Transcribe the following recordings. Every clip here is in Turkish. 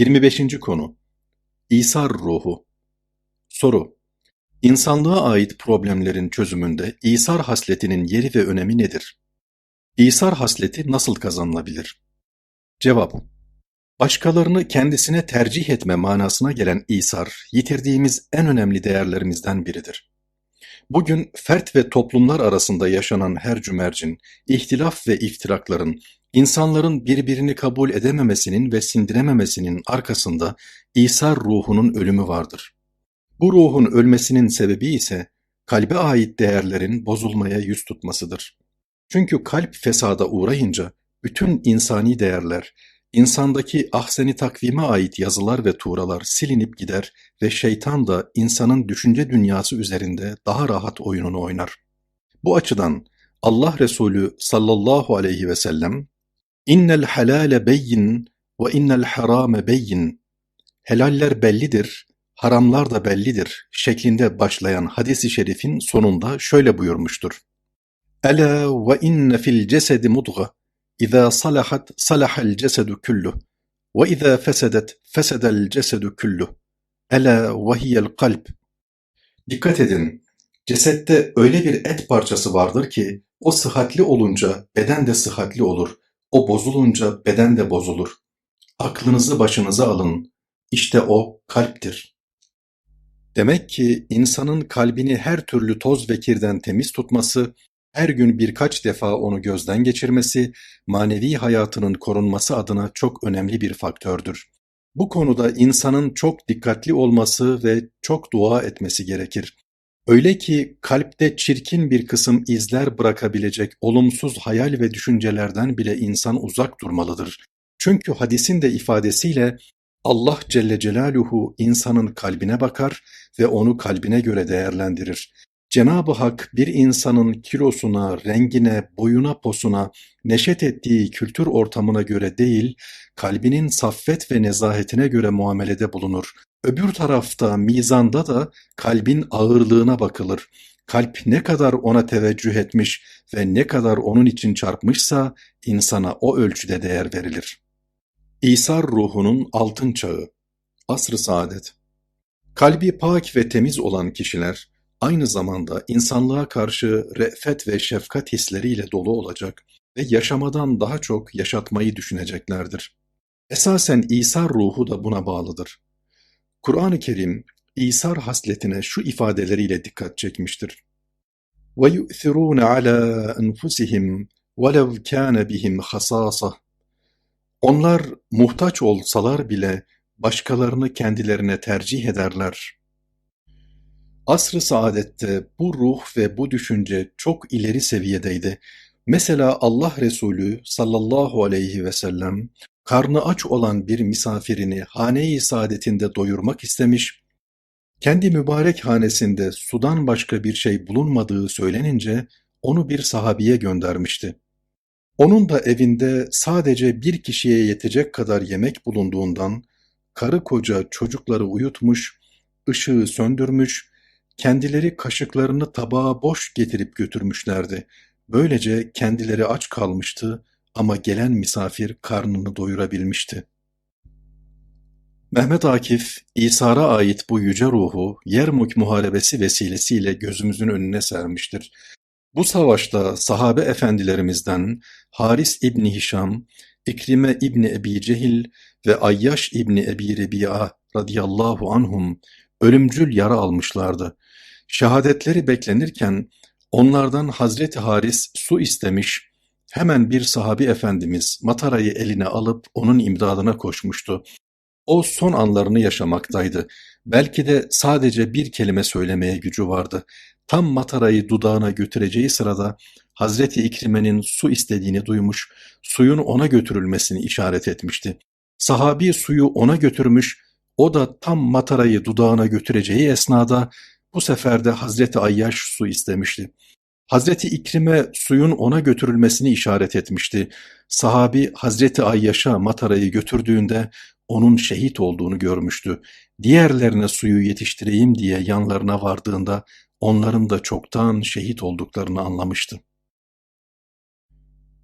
25. konu İsar ruhu Soru İnsanlığa ait problemlerin çözümünde İsar hasletinin yeri ve önemi nedir? İsar hasleti nasıl kazanılabilir? Cevap Başkalarını kendisine tercih etme manasına gelen İsar, yitirdiğimiz en önemli değerlerimizden biridir. Bugün fert ve toplumlar arasında yaşanan her cümercin, ihtilaf ve iftirakların, insanların birbirini kabul edememesinin ve sindirememesinin arkasında İsar ruhunun ölümü vardır. Bu ruhun ölmesinin sebebi ise kalbe ait değerlerin bozulmaya yüz tutmasıdır. Çünkü kalp fesada uğrayınca bütün insani değerler, insandaki ahseni takvime ait yazılar ve tuğralar silinip gider ve şeytan da insanın düşünce dünyası üzerinde daha rahat oyununu oynar. Bu açıdan Allah Resulü sallallahu aleyhi ve sellem İnnel halale beyyin ve innel harame beyyin Helaller bellidir, haramlar da bellidir şeklinde başlayan hadisi şerifin sonunda şöyle buyurmuştur. Ela ve inne fil cesedi mudga İza salahat salahal cesedu kullu ve izâ fesedet fesedel cesedu kullu. Ela ve hiyel kalp. Dikkat edin, cesette öyle bir et parçası vardır ki o sıhhatli olunca beden de sıhhatli olur. O bozulunca beden de bozulur. Aklınızı başınıza alın. İşte o kalptir. Demek ki insanın kalbini her türlü toz ve kirden temiz tutması, her gün birkaç defa onu gözden geçirmesi, manevi hayatının korunması adına çok önemli bir faktördür. Bu konuda insanın çok dikkatli olması ve çok dua etmesi gerekir. Öyle ki kalpte çirkin bir kısım izler bırakabilecek olumsuz hayal ve düşüncelerden bile insan uzak durmalıdır. Çünkü hadisin de ifadesiyle Allah Celle Celaluhu insanın kalbine bakar ve onu kalbine göre değerlendirir. Cenab-ı Hak bir insanın kilosuna, rengine, boyuna, posuna, neşet ettiği kültür ortamına göre değil, kalbinin saffet ve nezahetine göre muamelede bulunur. Öbür tarafta mizanda da kalbin ağırlığına bakılır. Kalp ne kadar ona teveccüh etmiş ve ne kadar onun için çarpmışsa insana o ölçüde değer verilir. İsar ruhunun altın çağı, asr-ı saadet. Kalbi pak ve temiz olan kişiler, aynı zamanda insanlığa karşı re'fet ve şefkat hisleriyle dolu olacak ve yaşamadan daha çok yaşatmayı düşüneceklerdir. Esasen İsa ruhu da buna bağlıdır. Kur'an-ı Kerim İsar hasletine şu ifadeleriyle dikkat çekmiştir. وَيُؤْثِرُونَ عَلَى أَنْفُسِهِمْ وَلَوْ كَانَ بِهِمْ خَصَاصَةٌ Onlar muhtaç olsalar bile başkalarını kendilerine tercih ederler. Asr-ı saadette bu ruh ve bu düşünce çok ileri seviyedeydi. Mesela Allah Resulü sallallahu aleyhi ve sellem karnı aç olan bir misafirini hane-i saadetinde doyurmak istemiş, kendi mübarek hanesinde sudan başka bir şey bulunmadığı söylenince onu bir sahabiye göndermişti. Onun da evinde sadece bir kişiye yetecek kadar yemek bulunduğundan karı koca çocukları uyutmuş, ışığı söndürmüş Kendileri kaşıklarını tabağa boş getirip götürmüşlerdi. Böylece kendileri aç kalmıştı ama gelen misafir karnını doyurabilmişti. Mehmet Akif, İsa'ra ait bu yüce ruhu Yermuk Muharebesi vesilesiyle gözümüzün önüne sermiştir. Bu savaşta sahabe efendilerimizden Haris İbni Hişam, İkrime İbni Ebi Cehil ve Ayyaş İbni Ebi Rebi'a radıyallahu anhum ölümcül yara almışlardı. Şehadetleri beklenirken onlardan Hazreti Haris su istemiş, hemen bir sahabi efendimiz matarayı eline alıp onun imdadına koşmuştu. O son anlarını yaşamaktaydı. Belki de sadece bir kelime söylemeye gücü vardı. Tam matarayı dudağına götüreceği sırada Hazreti İkrime'nin su istediğini duymuş, suyun ona götürülmesini işaret etmişti. Sahabi suyu ona götürmüş, o da tam matarayı dudağına götüreceği esnada bu sefer de Hazreti Ayyaş su istemişti. Hazreti İkrime suyun ona götürülmesini işaret etmişti. Sahabi Hazreti Ayyaş'a matarayı götürdüğünde onun şehit olduğunu görmüştü. Diğerlerine suyu yetiştireyim diye yanlarına vardığında onların da çoktan şehit olduklarını anlamıştı.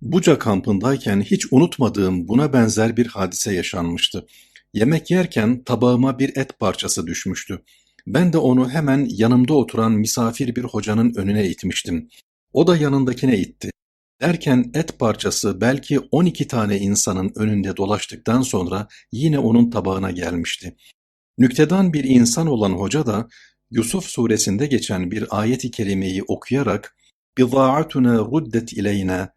Buca kampındayken hiç unutmadığım buna benzer bir hadise yaşanmıştı. Yemek yerken tabağıma bir et parçası düşmüştü. Ben de onu hemen yanımda oturan misafir bir hocanın önüne itmiştim. O da yanındakine itti. Derken et parçası belki 12 tane insanın önünde dolaştıktan sonra yine onun tabağına gelmişti. Nüktedan bir insan olan hoca da Yusuf suresinde geçen bir ayet-i kerimeyi okuyarak ''Bida'atuna ruddet ileyna''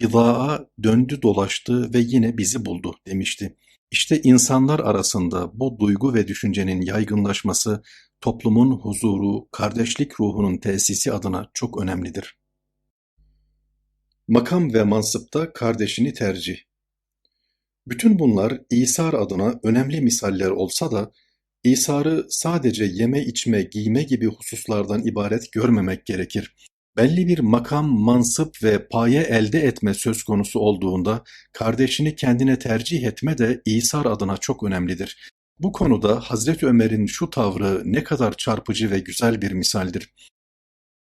''Bida'a döndü dolaştı ve yine bizi buldu'' demişti. İşte insanlar arasında bu duygu ve düşüncenin yaygınlaşması toplumun huzuru, kardeşlik ruhunun tesisi adına çok önemlidir. Makam ve mansıpta kardeşini tercih. Bütün bunlar İsar adına önemli misaller olsa da İsar'ı sadece yeme içme, giyme gibi hususlardan ibaret görmemek gerekir. Belli bir makam, mansıp ve paye elde etme söz konusu olduğunda kardeşini kendine tercih etme de İsar adına çok önemlidir. Bu konuda Hazreti Ömer'in şu tavrı ne kadar çarpıcı ve güzel bir misaldir.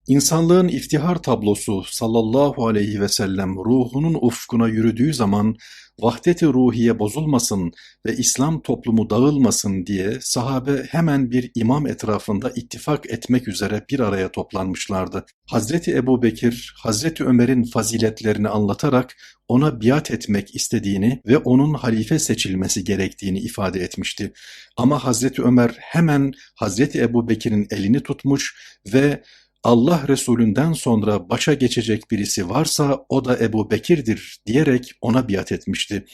İnsanlığın iftihar tablosu sallallahu aleyhi ve sellem ruhunun ufkuna yürüdüğü zaman vahdet-i ruhiye bozulmasın ve İslam toplumu dağılmasın diye sahabe hemen bir imam etrafında ittifak etmek üzere bir araya toplanmışlardı. Hazreti Ebu Bekir, Hazreti Ömer'in faziletlerini anlatarak ona biat etmek istediğini ve onun halife seçilmesi gerektiğini ifade etmişti. Ama Hazreti Ömer hemen Hazreti Ebu Bekir'in elini tutmuş ve Allah Resulünden sonra başa geçecek birisi varsa o da Ebu Bekir'dir diyerek ona biat etmişti.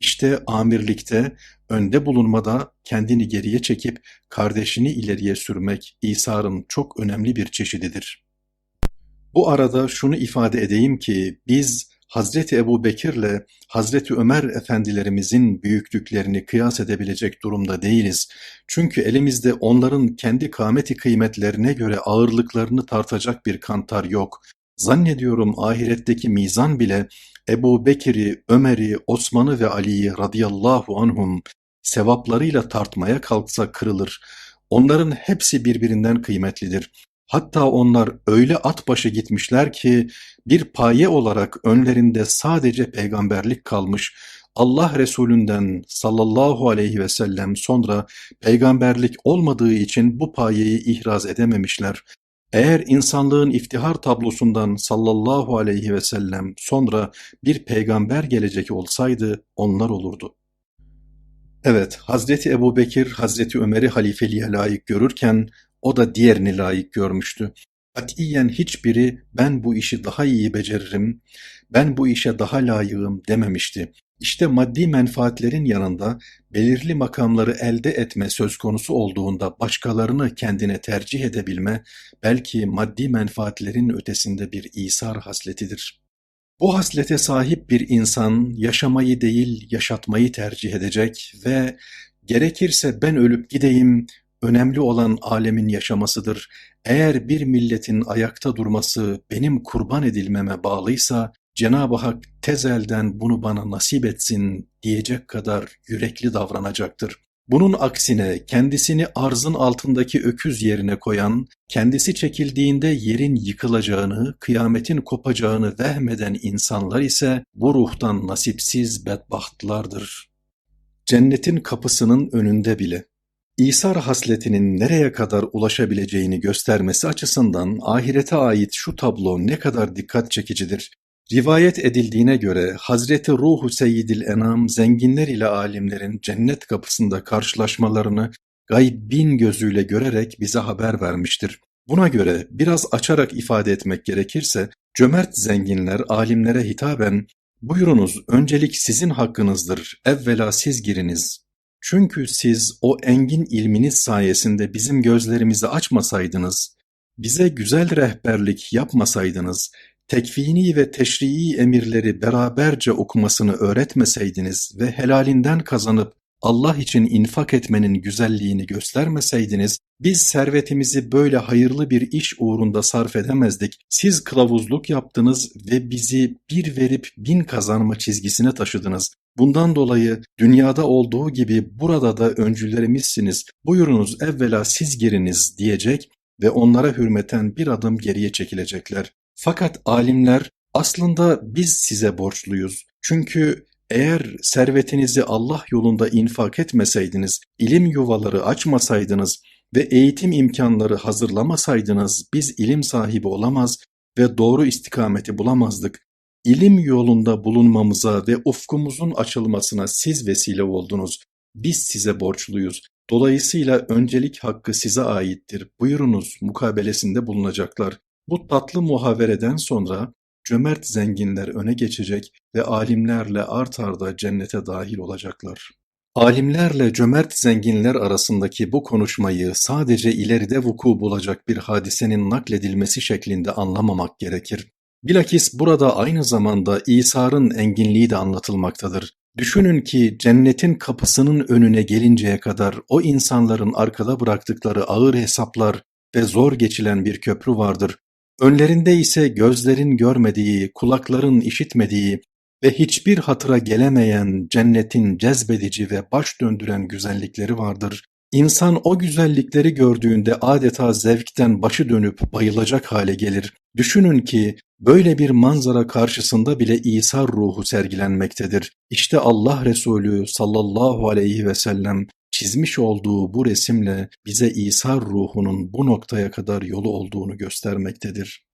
İşte amirlikte, önde bulunmada kendini geriye çekip kardeşini ileriye sürmek İsa'nın çok önemli bir çeşididir. Bu arada şunu ifade edeyim ki biz Hazreti Ebu Bekir'le Hazreti Ömer efendilerimizin büyüklüklerini kıyas edebilecek durumda değiliz. Çünkü elimizde onların kendi kâmeti kıymetlerine göre ağırlıklarını tartacak bir kantar yok. Zannediyorum ahiretteki mizan bile Ebu Bekir'i, Ömer'i, Osman'ı ve Ali'yi radıyallahu anhum sevaplarıyla tartmaya kalksa kırılır. Onların hepsi birbirinden kıymetlidir. Hatta onlar öyle at başı gitmişler ki bir paye olarak önlerinde sadece peygamberlik kalmış, Allah Resulünden sallallahu aleyhi ve sellem sonra peygamberlik olmadığı için bu payeyi ihraz edememişler. Eğer insanlığın iftihar tablosundan sallallahu aleyhi ve sellem sonra bir peygamber gelecek olsaydı onlar olurdu. Evet, Hazreti Ebu Bekir, Hazreti Ömer'i halifeliğe layık görürken o da diğerini layık görmüştü. Katiyen hiçbiri ben bu işi daha iyi beceririm, ben bu işe daha layığım dememişti. İşte maddi menfaatlerin yanında belirli makamları elde etme söz konusu olduğunda başkalarını kendine tercih edebilme belki maddi menfaatlerin ötesinde bir isar hasletidir. Bu haslete sahip bir insan yaşamayı değil yaşatmayı tercih edecek ve gerekirse ben ölüp gideyim Önemli olan alemin yaşamasıdır. Eğer bir milletin ayakta durması benim kurban edilmeme bağlıysa, Cenab-ı Hak tezelden bunu bana nasip etsin diyecek kadar yürekli davranacaktır. Bunun aksine kendisini arzın altındaki öküz yerine koyan, kendisi çekildiğinde yerin yıkılacağını, kıyametin kopacağını vehmeden insanlar ise bu ruhtan nasipsiz bedbahtlardır. Cennetin kapısının önünde bile İsar hasletinin nereye kadar ulaşabileceğini göstermesi açısından ahirete ait şu tablo ne kadar dikkat çekicidir. Rivayet edildiğine göre Hazreti Ruhu Seyyidil Enam zenginler ile alimlerin cennet kapısında karşılaşmalarını gaybin gözüyle görerek bize haber vermiştir. Buna göre biraz açarak ifade etmek gerekirse cömert zenginler alimlere hitaben buyurunuz öncelik sizin hakkınızdır evvela siz giriniz çünkü siz o engin ilminiz sayesinde bizim gözlerimizi açmasaydınız, bize güzel rehberlik yapmasaydınız, tekvini ve teşrii emirleri beraberce okumasını öğretmeseydiniz ve helalinden kazanıp Allah için infak etmenin güzelliğini göstermeseydiniz, biz servetimizi böyle hayırlı bir iş uğrunda sarf edemezdik. Siz kılavuzluk yaptınız ve bizi bir verip bin kazanma çizgisine taşıdınız. Bundan dolayı dünyada olduğu gibi burada da öncülerimizsiniz. Buyurunuz evvela siz giriniz diyecek ve onlara hürmeten bir adım geriye çekilecekler. Fakat alimler aslında biz size borçluyuz. Çünkü Eğer servetinizi Allah yolunda infak etmeseydiniz, ilim yuvaları açmasaydınız ve eğitim imkanları hazırlamasaydınız biz ilim sahibi olamaz ve doğru istikameti bulamazdık. İlim yolunda bulunmamıza ve ufkumuzun açılmasına siz vesile oldunuz. Biz size borçluyuz. Dolayısıyla öncelik hakkı size aittir. Buyurunuz mukabelesinde bulunacaklar. Bu tatlı muhavereden sonra cömert zenginler öne geçecek ve alimlerle art arda cennete dahil olacaklar. Alimlerle cömert zenginler arasındaki bu konuşmayı sadece ileride vuku bulacak bir hadisenin nakledilmesi şeklinde anlamamak gerekir. Bilakis burada aynı zamanda İsa'nın enginliği de anlatılmaktadır. Düşünün ki cennetin kapısının önüne gelinceye kadar o insanların arkada bıraktıkları ağır hesaplar ve zor geçilen bir köprü vardır. Önlerinde ise gözlerin görmediği, kulakların işitmediği ve hiçbir hatıra gelemeyen cennetin cezbedici ve baş döndüren güzellikleri vardır. İnsan o güzellikleri gördüğünde adeta zevkten başı dönüp bayılacak hale gelir. Düşünün ki böyle bir manzara karşısında bile İsa ruhu sergilenmektedir. İşte Allah Resulü sallallahu aleyhi ve sellem çizmiş olduğu bu resimle bize İsa ruhunun bu noktaya kadar yolu olduğunu göstermektedir.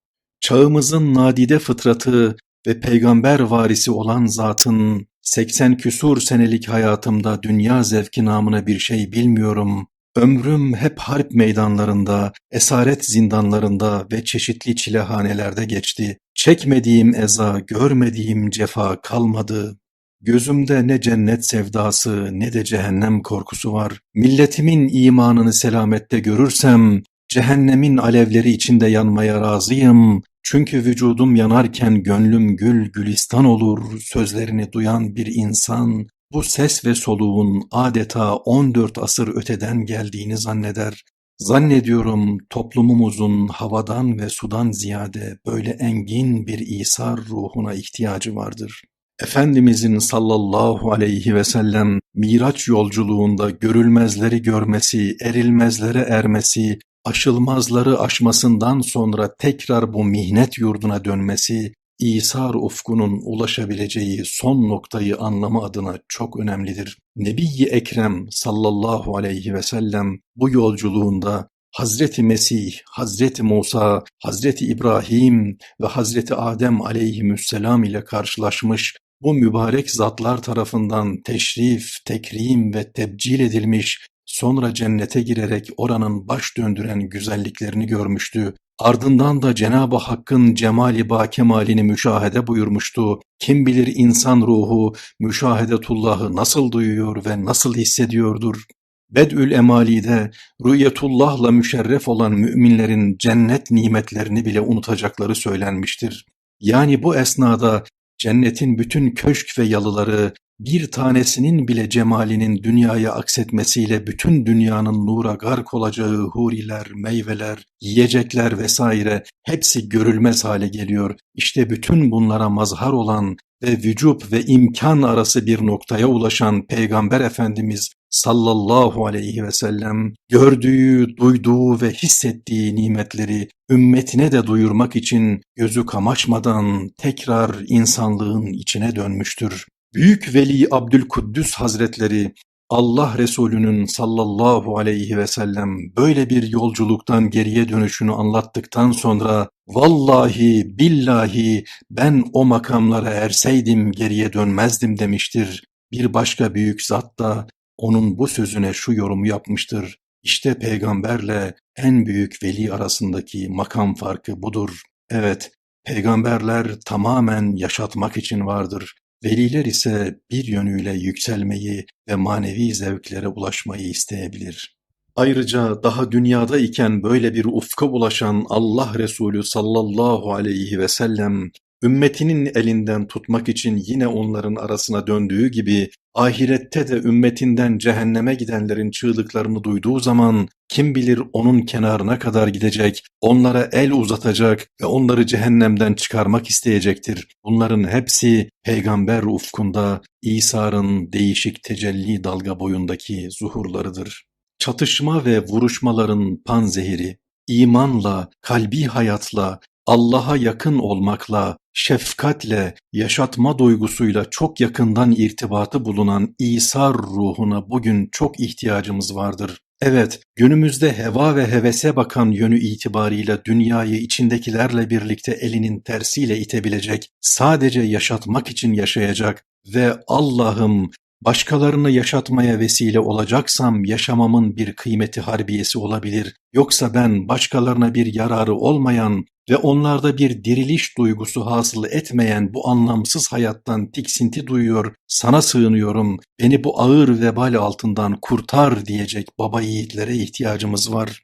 Çağımızın nadide fıtratı ve peygamber varisi olan zatın 80 küsur senelik hayatımda dünya zevki namına bir şey bilmiyorum. Ömrüm hep harp meydanlarında, esaret zindanlarında ve çeşitli çilehanelerde geçti. Çekmediğim eza, görmediğim cefa kalmadı. Gözümde ne cennet sevdası ne de cehennem korkusu var. Milletimin imanını selamette görürsem, cehennemin alevleri içinde yanmaya razıyım. Çünkü vücudum yanarken gönlüm gül gülistan olur sözlerini duyan bir insan bu ses ve soluğun adeta 14 asır öteden geldiğini zanneder. Zannediyorum toplumumuzun havadan ve sudan ziyade böyle engin bir İsa ruhuna ihtiyacı vardır. Efendimizin sallallahu aleyhi ve sellem Miraç yolculuğunda görülmezleri görmesi, erilmezlere ermesi, aşılmazları aşmasından sonra tekrar bu mihnet yurduna dönmesi, İsar ufkunun ulaşabileceği son noktayı anlama adına çok önemlidir. Nebi-i Ekrem sallallahu aleyhi ve sellem bu yolculuğunda Hazreti Mesih, Hazreti Musa, Hazreti İbrahim ve Hazreti Adem aleyhisselam ile karşılaşmış, bu mübarek zatlar tarafından teşrif, tekrim ve tebcil edilmiş Sonra cennete girerek oranın baş döndüren güzelliklerini görmüştü. Ardından da Cenab-ı Hakk'ın cemali ba kemalini müşahede buyurmuştu. Kim bilir insan ruhu müşahedetullahı nasıl duyuyor ve nasıl hissediyordur. Bedül Emali'de rüyetullahla müşerref olan müminlerin cennet nimetlerini bile unutacakları söylenmiştir. Yani bu esnada cennetin bütün köşk ve yalıları, bir tanesinin bile cemalinin dünyaya aksetmesiyle bütün dünyanın nura gark olacağı huriler, meyveler, yiyecekler vesaire hepsi görülmez hale geliyor. İşte bütün bunlara mazhar olan ve vücub ve imkan arası bir noktaya ulaşan Peygamber Efendimiz sallallahu aleyhi ve sellem gördüğü, duyduğu ve hissettiği nimetleri ümmetine de duyurmak için gözü kamaşmadan tekrar insanlığın içine dönmüştür. Büyük Veli Abdülkuddüs Hazretleri Allah Resulü'nün sallallahu aleyhi ve sellem böyle bir yolculuktan geriye dönüşünü anlattıktan sonra vallahi billahi ben o makamlara erseydim geriye dönmezdim demiştir. Bir başka büyük zat da onun bu sözüne şu yorumu yapmıştır. İşte peygamberle en büyük veli arasındaki makam farkı budur. Evet, peygamberler tamamen yaşatmak için vardır. Veliler ise bir yönüyle yükselmeyi ve manevi zevklere ulaşmayı isteyebilir. Ayrıca daha dünyada iken böyle bir ufka ulaşan Allah Resulü sallallahu aleyhi ve sellem ümmetinin elinden tutmak için yine onların arasına döndüğü gibi ahirette de ümmetinden cehenneme gidenlerin çığlıklarını duyduğu zaman kim bilir onun kenarına kadar gidecek, onlara el uzatacak ve onları cehennemden çıkarmak isteyecektir. Bunların hepsi peygamber ufkunda İsa'nın değişik tecelli dalga boyundaki zuhurlarıdır. Çatışma ve vuruşmaların panzehiri, imanla, kalbi hayatla, Allah'a yakın olmakla, şefkatle, yaşatma duygusuyla çok yakından irtibatı bulunan İsa ruhuna bugün çok ihtiyacımız vardır. Evet, günümüzde heva ve hevese bakan yönü itibarıyla dünyayı içindekilerle birlikte elinin tersiyle itebilecek, sadece yaşatmak için yaşayacak ve Allah'ım başkalarını yaşatmaya vesile olacaksam yaşamamın bir kıymeti harbiyesi olabilir. Yoksa ben başkalarına bir yararı olmayan ve onlarda bir diriliş duygusu hasıl etmeyen bu anlamsız hayattan tiksinti duyuyor, sana sığınıyorum, beni bu ağır vebal altından kurtar diyecek baba yiğitlere ihtiyacımız var.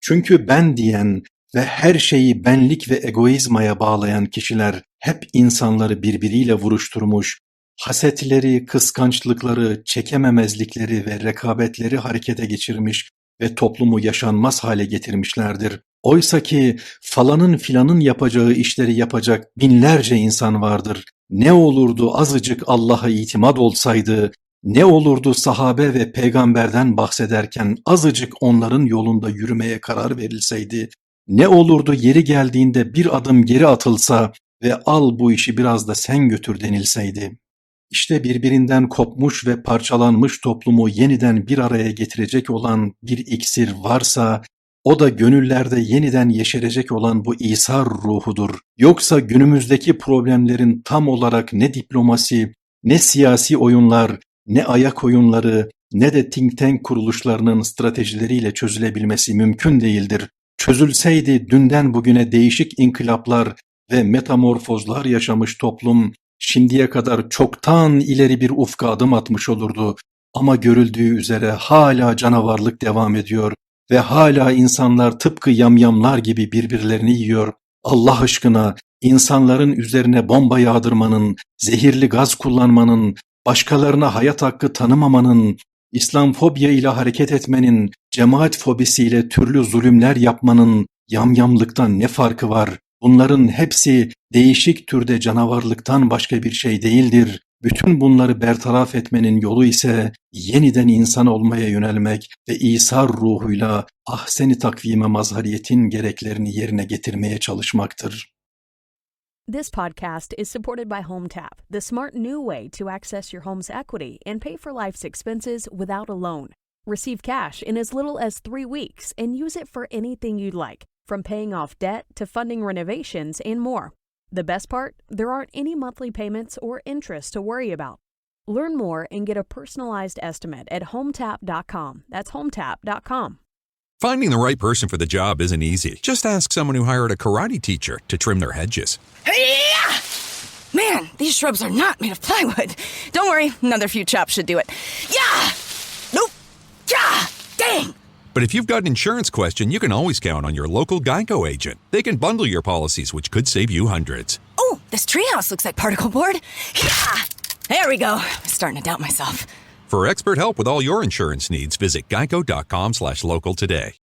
Çünkü ben diyen ve her şeyi benlik ve egoizmaya bağlayan kişiler hep insanları birbiriyle vuruşturmuş, hasetleri, kıskançlıkları, çekememezlikleri ve rekabetleri harekete geçirmiş ve toplumu yaşanmaz hale getirmişlerdir. Oysa ki falanın filanın yapacağı işleri yapacak binlerce insan vardır. Ne olurdu azıcık Allah'a itimat olsaydı, ne olurdu sahabe ve peygamberden bahsederken azıcık onların yolunda yürümeye karar verilseydi, ne olurdu yeri geldiğinde bir adım geri atılsa ve al bu işi biraz da sen götür denilseydi. İşte birbirinden kopmuş ve parçalanmış toplumu yeniden bir araya getirecek olan bir iksir varsa, o da gönüllerde yeniden yeşerecek olan bu İsa ruhudur. Yoksa günümüzdeki problemlerin tam olarak ne diplomasi, ne siyasi oyunlar, ne ayak oyunları, ne de think tank kuruluşlarının stratejileriyle çözülebilmesi mümkün değildir. Çözülseydi dünden bugüne değişik inkılaplar ve metamorfozlar yaşamış toplum şimdiye kadar çoktan ileri bir ufka adım atmış olurdu. Ama görüldüğü üzere hala canavarlık devam ediyor ve hala insanlar tıpkı yamyamlar gibi birbirlerini yiyor. Allah aşkına insanların üzerine bomba yağdırmanın, zehirli gaz kullanmanın, başkalarına hayat hakkı tanımamanın, İslamfobya ile hareket etmenin, cemaat fobisiyle türlü zulümler yapmanın yamyamlıktan ne farkı var? Bunların hepsi değişik türde canavarlıktan başka bir şey değildir. Bütün bunları bertaraf etmenin yolu ise yeniden insan olmaya yönelmek ve İsa ruhuyla ahseni takvime mazhariyetin gereklerini yerine getirmeye çalışmaktır. This podcast is supported by HomeTap, the smart new way to access your home's equity and pay for life's expenses without a loan. Receive cash in as little as three weeks and use it for anything you'd like, from paying off debt to funding renovations and more. The best part? There aren't any monthly payments or interest to worry about. Learn more and get a personalized estimate at hometap.com. That's hometap.com. Finding the right person for the job isn't easy. Just ask someone who hired a karate teacher to trim their hedges. Hey-ya! Man, these shrubs are not made of plywood. Don't worry, another few chops should do it. Yeah! Nope! Yeah! Dang! But if you've got an insurance question, you can always count on your local Geico agent. They can bundle your policies, which could save you hundreds. Oh, this treehouse looks like particle board. Yeah! There we go. I'm starting to doubt myself. For expert help with all your insurance needs, visit geico.com slash local today.